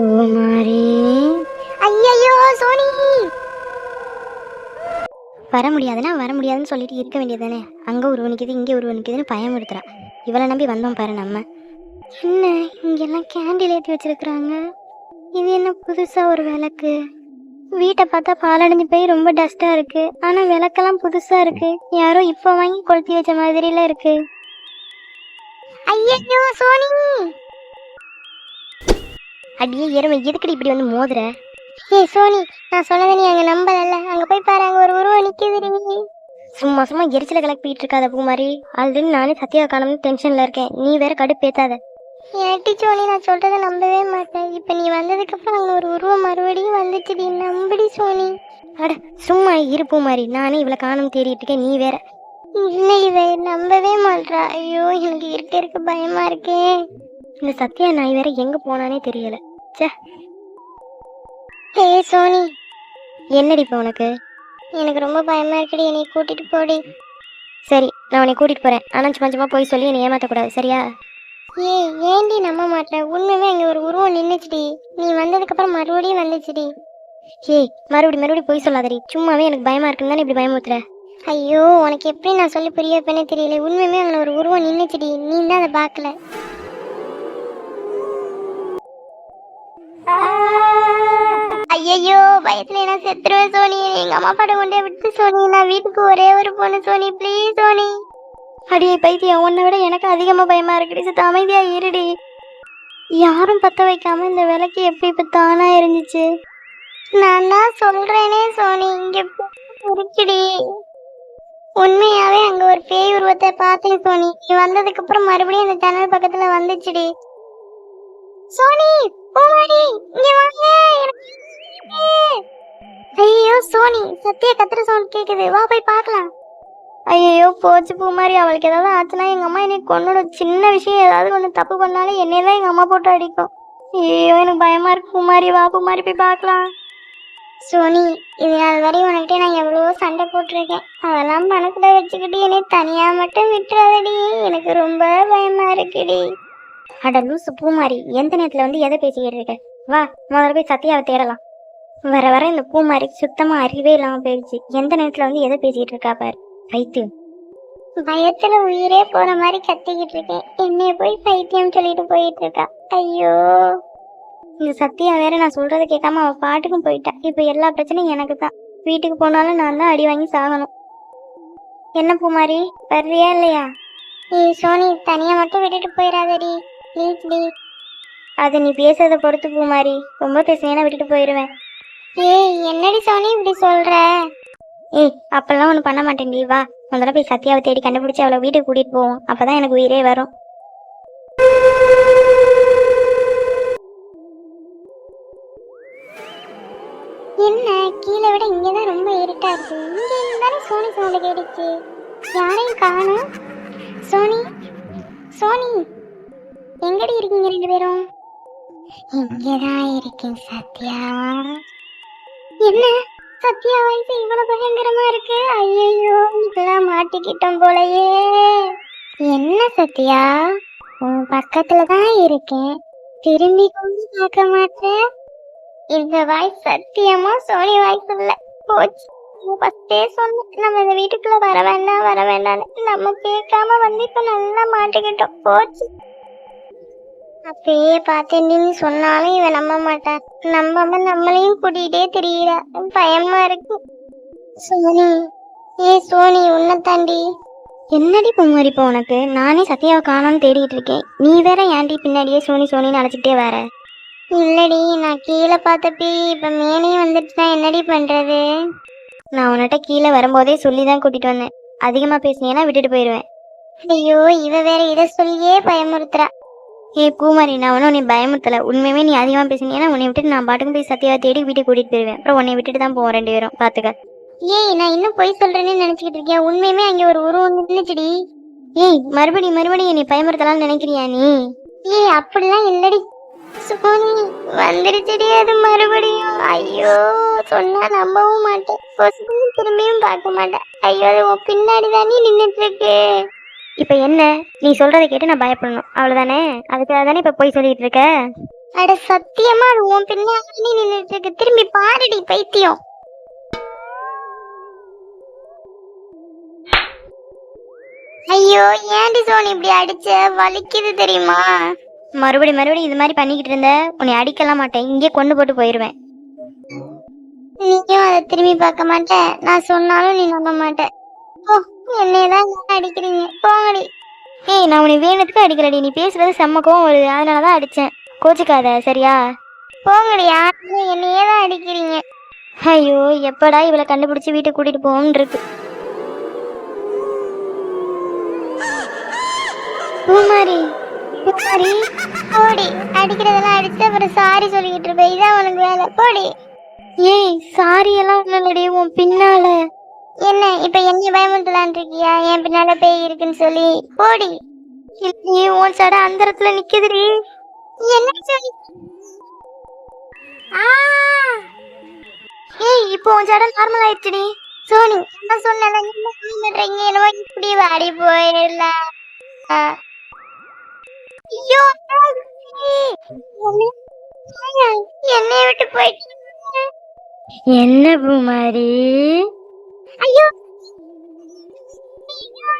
பூமாரி. ஐயையோ சோனி! வர முடியாதுன்னா வர முடியாதுன்னு சொல்லிட்டு இருக்க வேண்டியதானே அங்கே உருவனிக்குது இங்கே உருவனிக்குதுன்னு பயமுறுத்துறா. இவளை நம்பி வந்தோம் பாரு நம்ம. என்ன இங்கெல்லாம் கேண்டில் ஏற்றி வச்சிருக்கிறாங்க? இது என்ன புதுசாக ஒரு விளக்கு? வீட்டை பார்த்தா பாலடைஞ்சு போய் ரொம்ப டஸ்ட்டாக இருக்கு. ஆனால் விளக்கெல்லாம் புதுசாக இருக்கு. யாரோ இப்போ வாங்கி கொளுத்தி வச்ச மாதிரிலாம் இருக்கு. ஐயோ சோனி! அப்படியே எருமை எதுக்கடி இப்படி வந்து மோதுற? ஏய் சோனி நான் சொன்னதை நீ அங்கே நம்பலல்ல. அங்கே போய் பாரு அங்கே ஒரு உருவம் நிற்குது சும்மா சும்மா எரிச்சல கிளப்பிட்டு இருக்காத பூமாரி. ஆல்ரெடி நானே சத்யா காலம்னு டென்ஷனில் இருக்கேன். நீ வேற கடுப்பேத்தாத ஏட்டி சோனி நான் சொல்றத நம்பவே மாட்டேன். இப்போ நீ வந்ததுக்கு அப்புறம் அங்கே ஒரு உருவம் மறுபடியும் வந்துச்சுடி. நம்படி சோனி. அட சும்மா இரு மாதிரி நானே இவ்வளோ காணும் தேடிட்டு இருக்கேன். நீ வேற. இல்லை இவ நம்பவே மாட்டா ஐயோ எனக்கு இருக்க இருக்க பயமா இருக்கே. இந்த சத்யா நாய் வேற எங்க போனானே தெரியலை. ச்சே ஏய் சோனி. என்னடி இப்போ உனக்கு? எனக்கு ரொம்ப பயமா இருக்குடி என்னை கூட்டிட்டு போடி. சரி நான் உன்னை கூட்டிட்டு போறேன். ஆனால் சும்மா சும்மா போய் சொல்லி என்னை ஏமாத்தக்கூடாது சரியா? ஏய் ஏண்டி நம்ப மாட்டேன் உண்மையுமே அங்கே ஒரு உருவம் நின்றுச்சுடி நீ வந்ததுக்கு அப்புறம் மறுபடியும் வந்துச்சுடி. ஏய் மறுபடி மறுபடி போய் சொல்லாதடி. சும்மாவே எனக்கு பயமா இருக்குன்னு தானே இப்படி பயமுத்துற ஐயோ உனக்கு எப்படி நான் சொல்லி புரிய வைப்பேனே தெரியல உண்மையுமே அங்கே ஒரு உருவம் நின்றுச்சுடி நீ தான் அதை பார்க்கல. ஐயோ பயத்துல நான் செத்துருவேன் சோனி? எங்க அம்மா பாட கொண்டே விட்டு சோனி நான் வீட்டுக்கு ஒரே ஒரு பொண்ணு சோனி ப்ளீஸ் சோனி. அடியே பைத்தியம் உன்னை விட எனக்கு அதிகமா பயமா இருக்குடி. சுத்த அமைதியா இருடி. யாரும் பத்த வைக்காம இந்த விளக்கு எப்படி இப்ப தானா இருந்துச்சு நான் தான் சொல்றேனே சோனி இங்க இருக்குடி. உண்மையாவே அங்க ஒரு பேய் உருவத்தை பார்த்தேன் சோனி. நீ வந்ததுக்கு அப்புறம் மறுபடியும் அந்த ஜன்னல் பக்கத்துல வந்துச்சுடி. சோனி பூமாரி இங்க வாங்க. ஐயோ சோனி சத்திய கத்துற சவுண்ட் கேக்குது. வா போய் பார்க்கலாம். ஐயோ போச்சு பூமாரி. அவளுக்கு ஏதாவது ஆச்சுன்னா எங்க அம்மா என்னை கொன்னோட சின்ன விஷயம் ஏதாவது ஒன்று தப்பு பண்ணாலும் என்னைய தான் எங்க அம்மா போட்டு அடிக்கும். ஐயோ எனக்கு பயமா இருக்கு பூமாரி. வா பூமாரி போய் பார்க்கலாம். சோனி இது நாள் வரையும் உனக்கிட்டே நான் எவ்வளவோ சண்டை போட்டிருக்கேன். அதெல்லாம் மனசுல வச்சுக்கிட்டு என்னை தனியா மட்டும் விட்டுறாதடி. எனக்கு ரொம்ப பயமா இருக்குடி. அட லூசு பூமாரி எந்த நேரத்துல வந்து எதை பேசிக்கிட்டு இருக்க? வா முதல்ல போய் சத்யாவை தேடலாம். வர வர இந்த பூமாரி சுத்தமா அறிவே இல்லாம போயிடுச்சு. எந்த நேரத்துல வந்து எதை பேசிட்டு இருக்கா பாரு? பைத்தியம். பயத்துல உயிரே போற மாதிரி கத்திக்கிட்டு இருக்கேன் என்னைய போய் பைத்தியம் சொல்லிட்டு போயிட்டு இருக்கா. ஐயோ. இந்த சத்யா வேற நான் சொல்றதை கேட்காம அவ பாட்டுக்கும் போயிட்டா. இப்ப எல்லா பிரச்சனையும் எனக்கு தான். வீட்டுக்கு போனாலும் நான் தான் அடி வாங்கி சாகணும். என்ன பூமாரி வர்றியா இல்லையா? ஏய் சோனி தனியா மட்டும் விட்டுட்டு போயிடாதடி ப்ளீஸ் டி. அது நீ பேசுறத பொறுத்து பூமாரி ரொம்ப பேசினேன்னா விட்டுட்டு போயிடுவேன் ஏய் என்னடி சோனி இப்படி சொல்ற? ஏய் அப்பெல்லாம் ஒன்றும் பண்ண மாட்டேன்டி வா. முதல்ல போய் சத்யாவை தேடி கண்டுபிடிச்சி அவளை வீட்டுக்கு கூட்டிட்டு போவோம் அப்பதான் எனக்கு உயிரே வரும். என்ன? கீழே விட இங்கே தான் ரொம்ப இருட்டா இருக்கு இங்கே இருந்தாலே சோனி சவுண்ட் கேட்டுச்சு. யாரையும் காணும்? சோனி? சோனி? எங்கடி இருக்கீங்க ரெண்டு பேரும்? இங்கதான் இருக்கேன் சத்யா. என்ன? சத்யா வயசு இவ்வளவு பயங்கரமா இருக்கு. ஐயோ இதெல்லாம் மாட்டிக்கிட்டோம் போலயே. என்ன சத்யா? உன் பக்கத்துல தான் இருக்கேன். திரும்பி கொண்டு பார்க்க மாட்டேன் இந்த வாய்ஸ் சத்தியமா சோனி வாய்ஸ் இல்ல. போச்சு. ஃபர்ஸ்டே சொன்னேன் நம்ம இந்த வீட்டுக்குள்ள வர வேண்டாம் வர வேண்டாம்னு. நம்ம கேட்காம வந்து இப்ப நல்லா மாட்டிக்கிட்டோம். போச்சு. அப்பயே பார்த்தேன் சொன்னாலும் இவன் நம்ப மாட்டான். நம்பாம நம்மளையும் கூட்டிகிட்டே தெரியல பயமா இருக்கு. சோனி ஏ சோனி உன்னை தாண்டி. என்னடி பொம்மரி இப்போ உனக்கு? நானே சத்யாவை காணோம்னு தேடிட்டு இருக்கேன். நீ வேற ஏன்டி பின்னாடியே சோனி சோனின்னு அழைச்சிட்டே வர? இல்லடி நான் கீழே பார்த்தப்பி இப்போ மேனே வந்துட்டுனா என்னடி பண்றது? நான் உன்கிட்ட கீழே வரும்போதே சொல்லி தான் கூட்டிட்டு வந்தேன். அதிகமாக பேசினேன்னா விட்டுட்டு போயிடுவேன் ஐயோ இவ வேற இதை சொல்லியே பயமுறுத்துறா. ஏய் பூமாரி நான் ஒன்றும் உன்னை பயமுறுத்தல. உண்மையுமே நீ அதிகமாக பேசினீங்கன்னா உன்னை விட்டுட்டு நான் பாட்டுக்கு போய் சத்யாவை தேடி வீட்டுக்கு கூட்டிட்டு போயிடுவேன் அப்புறம் உன்னை விட்டுட்டு தான் போவோம் ரெண்டு பேரும். பார்த்துக்க ஏய் நான் இன்னும் பொய் சொல்றேன்னு நினைச்சுக்கிட்டு இருக்கேன் உண்மையுமே அங்கே ஒரு உருவம் நின்றுச்சுடி ஏய் மறுபடி மறுபடியும் நீ பயமுறுத்தலாம்னு நினைக்கிறியா நீ? ஏய் அப்படிலாம் இல்லடி. சுகோனி வந்துருச்சுடி அது மறுபடியும். ஐயோ சொன்னா நம்பவும் மாட்டேன். திரும்பியும் பார்க்க மாட்டேன். ஐயோ அது உன் பின்னாடி தானே நின்றுட்டு இருக்கு. இப்போ என்ன? நீ சொல்றதை கேட்டு நான் பயப்படணும். அவ்வளவுதானே? அதுக்காக தானே இப்போ போய் சொல்லிட்டு இருக்க? அட சத்தியமா அது உன் பின்னாடி நின்னுட்டு இருக்கு. திரும்பி பாருடி பைத்தியம். ஐயோ ஏன்டி சோனி இப்படி அடிச்ச? வலிக்குது தெரியுமா? மறுபடி மறுபடி இது மாதிரி பண்ணிக்கிட்டு இருந்த உன்னை அடிக்கலாம் மாட்டேன். இங்கே கொண்டு போட்டு போயிருவேன். நீயும் அதை திரும்பி பார்க்க மாட்டேன் நான் சொன்னாலும் நீ நம்ப மாட்டேன் ஓ என்னையதான் அடிக்கிறீங்க. போங்கடி. ஏய் நான் உன்னை வேணுத்துக்கு அடிக்கிறடி நீ பேசுறது செம்ம கோவம் வருது. அதனால தான் அடித்தேன் கோச்சிக்காத சரியா? போங்கடி யாருமே என்னையே தான் அடிக்கிறீங்க. ஐயோ எப்படா இவளை கண்டுபிடிச்சி வீட்டுக்கு கூட்டிகிட்டு போகணும்னு இருக்கு பூமாரி பூமாரி போடி. அடிக்கிறதெல்லாம் அடிச்சு அப்புறம் சாரி சொல்லிக்கிட்டு இருப்பேன் இதான் உனக்கு வேலை. போடி. ஏய் சாரி எல்லாம் இல்லடி. உன் பின்னால. என்ன இப்ப என்ன பயமுறுத்தலான் இருக்கியா என் பின்னால பேய் இருக்குன்னு சொல்லி. போடி. இல்லையே உன் சட அந்த இடத்துல நிக்குதுடி. என்ன சொல்லி ஏய் இப்போ உன் சட நார்மல் ஆயிடுச்சுடி. சோனி நான் சொன்னேன் என்ன பண்ணுறீங்க என்னவோ இப்படி வாடி போயிடல. ஐயோ என்னை விட்டு போயிட்டு என்ன பூமாரி? ஐயோ ஐயோ!